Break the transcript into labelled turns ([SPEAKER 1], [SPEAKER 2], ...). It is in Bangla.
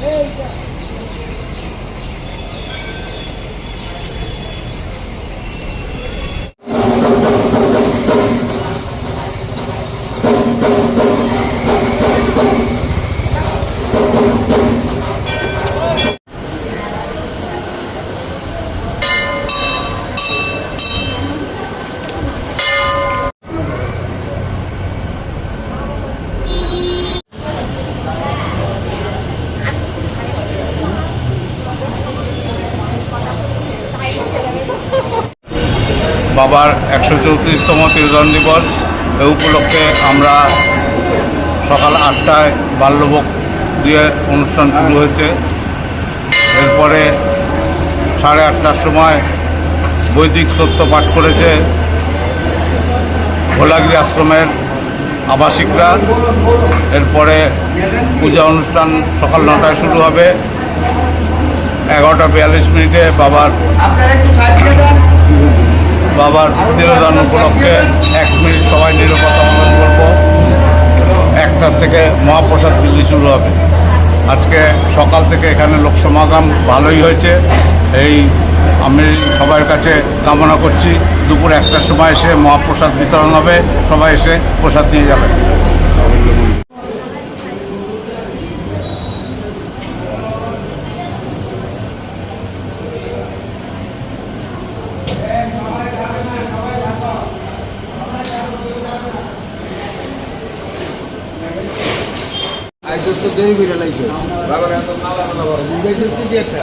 [SPEAKER 1] Thank you. বাবার একশো চৌত্রিশতম তিরোধন দিবস। এ উপলক্ষে আমরা সকাল আটটায় বাল্যভোগ দিয়ে অনুষ্ঠান শুরু হয়েছে। এরপরে সাড়ে আটটার সময় বৈদিক সত্য পাঠ করেছে ভোলাগিরি আশ্রমের আবাসিকরা। এরপরে পূজা অনুষ্ঠান সকাল নটায় শুরু হবে। এগারোটা বিয়াল্লিশ মিনিটে বাবার বাবার দিনদান উপলক্ষে এক মিনিট সবাই নিরাপত্তা অবলম্বন করব। একটার থেকে মহাপ্রসাদ বিলি শুরু হবে। আজকে সকাল থেকে এখানে লোক সমাগম ভালোই হয়েছে। এই আমি সবার কাছে কামনা করছি। দুপুর একটার সময় এসে মহাপ্রসাদ বিতরণ হবে। সবাই এসে প্রসাদ নিয়ে যাবে।
[SPEAKER 2] দেরি করে লাইছে। বাবার এত নালা নালা বড় বুঝাইছিস কি একটা।